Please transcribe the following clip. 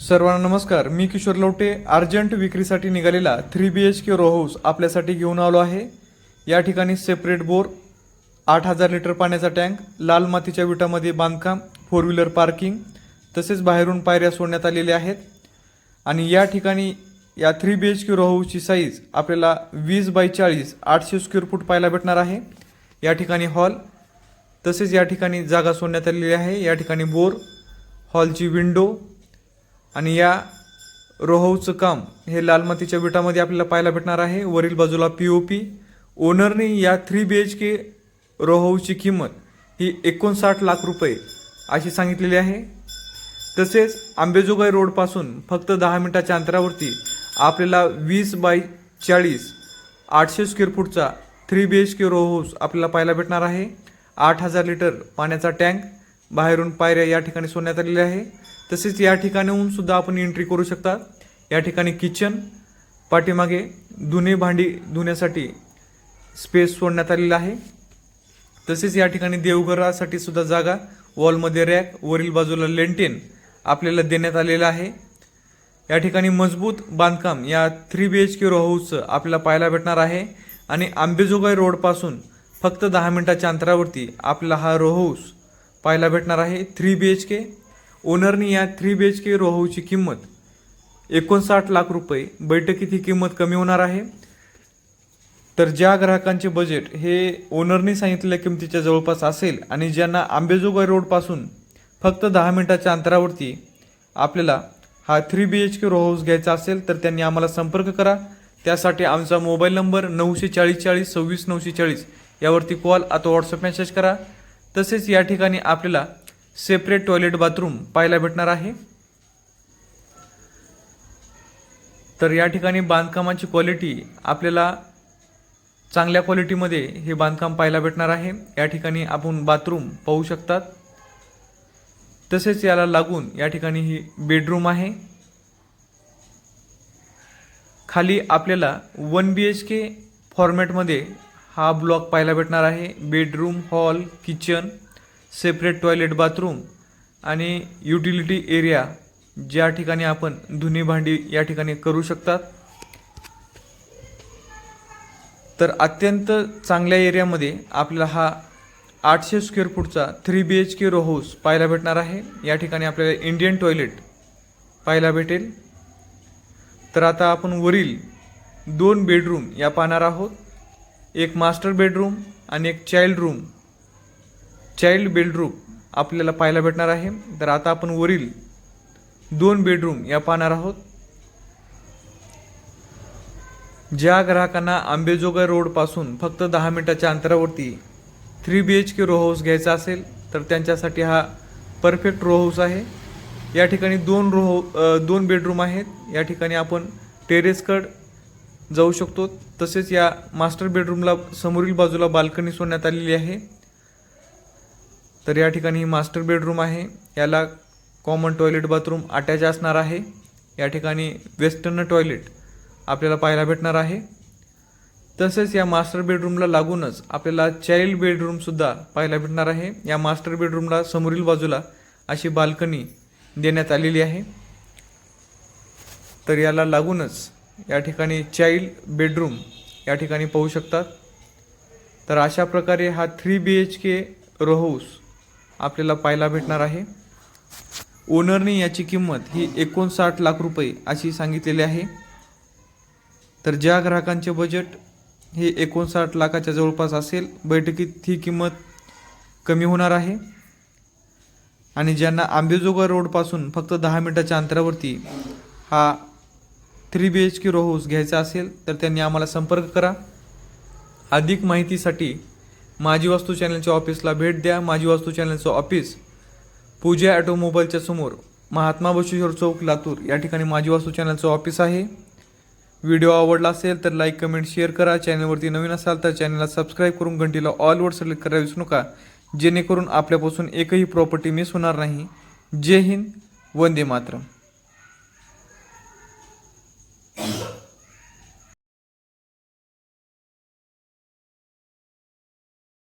सर्वांना नमस्कार मी किशोर लवटे अर्जंट विक्रीसाठी निघालेला three B H K row house आपल्यासाठी घेऊन आलो आहे. या ठिकाणी सेपरेट बोर आठ हजार लिटर पाण्याचा टँक लाल मातीच्या विटामध्ये बांधकाम फोर व्हीलर पार्किंग तसेच बाहेरून पायऱ्या सोडण्यात आलेल्या आहेत. आणि या ठिकाणी या three B H K row हाऊसची size आपल्याला वीस बाय चाळीस आठशे स्क्वेअर फूट पाहायला भेटणार आहे. या ठिकाणी हॉल तसेच या ठिकाणी जागा सोडण्यात आलेली आहे. या ठिकाणी बोर हॉलची विंडो आणि या रोहाऊचं काम हे लाल मातीच्या विटामध्ये आपल्याला पाहायला भेटणार आहे. वरील बाजूला पी ओ पी ओनरने या थ्री बी एच के रोहाऊची किंमत ही एकोणसाठ लाख रुपये अशी सांगितलेली आहे. तसेच आंबेजोगाई रोडपासून फक्त दहा मिनटाच्या अंतरावरती आपल्याला वीस बाय चाळीस आठशे square फूटचा three B H K row house आपल्याला पाहायला भेटणार आहे. आठ हजार लिटर पाण्याचा टँक बाहेरून पायऱ्या या ठिकाणी सोडण्यात आलेल्या आहे. तसेच या ठिकाणाहून सुद्धा आपण एंट्री करू शकता. या ठिकाणी किचन पाठीमागे धुणे भांडी धुण्यासाठी स्पेस सोडण्यात आलेला आहे. तसेच या ठिकाणी देवघरासाठी सुद्धा जागा वॉलमध्ये रॅक वरील बाजूला लेंटेन आपल्याला देण्यात आलेलं आहे. या ठिकाणी मजबूत बांधकाम या three B H K row हाऊसचं आपल्याला पाहायला भेटणार आहे. आणि आंबेजोगाई रोडपासून फक्त दहा मिनटाच्या अंतरावरती आपला हा रो हाऊस पाहायला भेटणार आहे. थ्री बी एच के ओनरनी या थ्री बी एच के रोहूची किंमत एकोणसाठ लाख रुपये. बैठकीत ही किंमत कमी होणार आहे. तर ज्या ग्राहकांचे बजेट हे ओनरने सांगितलेल्या किमतीच्या जवळपास असेल आणि ज्यांना आंबेजोगाई रोडपासून फक्त दहा मिनिटाच्या अंतरावरती आपल्याला हा three B H K row house घ्यायचा असेल तर त्यांनी आम्हाला संपर्क करा. त्यासाठी आमचा मोबाईल नंबर नऊशे चाळीस चाळीस सव्वीस नऊशे चाळीस यावरती कॉल अथवा व्हॉट्सअप मेसेज करा. तसेच या ठिकाणी आपल्याला सेपरेट टॉयलेट बाथरूम पाहायला भेटणार आहे. तर या ठिकाणी बांधकामाची क्वालिटी आपल्याला चांगल्या क्वालिटीमध्ये हे बांधकाम पाहायला भेटणार आहे. या ठिकाणी आपण बाथरूम पाहू शकतात. तसेच याला लागून या ठिकाणी ही बेडरूम आहे. खाली आपल्याला वन बी एच के फॉर्मॅटमध्ये हा ब्लॉक पाहायला भेटणार आहे. Bedroom hall kitchen. Separate toilet bathroom आणि युटिलिटी एरिया ज्या ठिकाणी आपण धुनी भांडी या ठिकाणी करू शकतात. तर अत्यंत चांगल्या एरियामध्ये आपल्याला हा आठशे square फूटचा three B H K row house पाहायला भेटणार आहे. या ठिकाणी आपल्याला इंडियन टॉयलेट पाहायला भेटेल. तर आता आपण वरील दोन बेडरूम या पाहणार आहोत. एक मास्टर बेडरूम आणि एक चाइल्ड रूम चाइल्ड बेडरूम आपल्याला पाहायला भेटणार आहे. तर आता आपण वरील दोन बेडरूम या पाहणार आहोत. ज्या ग्राहकांना आंबेजोगाई रोडपासून फक्त दहा मिनिटाच्या अंतरावरती three B H K row house घ्यायचा असेल तर त्यांच्यासाठी हा परफेक्ट रो हाऊस आहे. या ठिकाणी दोन रो दोन बेडरूम आहेत. या ठिकाणी आपण टेरेसकड जाऊ शकतो. तसेच या मास्टर बेडरूमला समोरील बाजूला बाल्कनी सोडण्यात आलेली आहे. तर या ठिकाणी मास्टर बेडरूम आहे. याला कॉमन टॉयलेट बाथरूम अटॅच असणार आहे. या ठिकाणी वेस्टर्न टॉयलेट आपल्याला पाहायला भेटणार आहे. तसेच या मास्टर बेडरूमला लागूनच आपल्याला चाइल्ड बेडरूमसुद्धा पाहायला भेटणार आहे. या मास्टर बेडरूमला समोरील बाजूला अशी बाल्कनी देण्यात आलेली आहे. तर याला लागूनच या ठिकाणी चाइल्ड बेडरूम या ठिकाणी पाहू शकतात. तर अशा प्रकारे हा three B H K row house आपल्याला पाहायला भेटणार आहे. ओनरने याची किंमत ही एकोणसाठ लाख रुपये अशी सांगितलेली आहे. तर ज्या ग्राहकांचे बजेट हे एकोणसाठ लाखाच्या जवळपास असेल बैठकीत ही किंमत कमी होणार आहे. आणि ज्यांना आंबेजोगा रोडपासून फक्त दहा मिनिटाच्या अंतरावरती हा three B H K row house घ्यायचा असेल तर त्यांनी आम्हाला संपर्क करा. अधिक माहितीसाठी माझी वास्तू चॅनलच्या ऑफिसला भेट द्या. माझी वास्तू चॅनलचं ऑफिस पूजा ॲटोमोबाईलच्या समोर महात्मा बशेश्वर चौक लातूर. या ठिकाणी माझी वास्तू चॅनलचं ऑफिस आहे. व्हिडिओ आवडला असेल तर लाईक कमेंट शेअर करा. चॅनलवरती नवीन असाल तर चॅनलला सबस्क्राईब करून घंटीला ऑलवर सिलेक्ट करायला विसरू नका. जेणेकरून आपल्यापासून एकही प्रॉपर्टी मिस होणार नाही. जय हिंद. वंदे मातरम.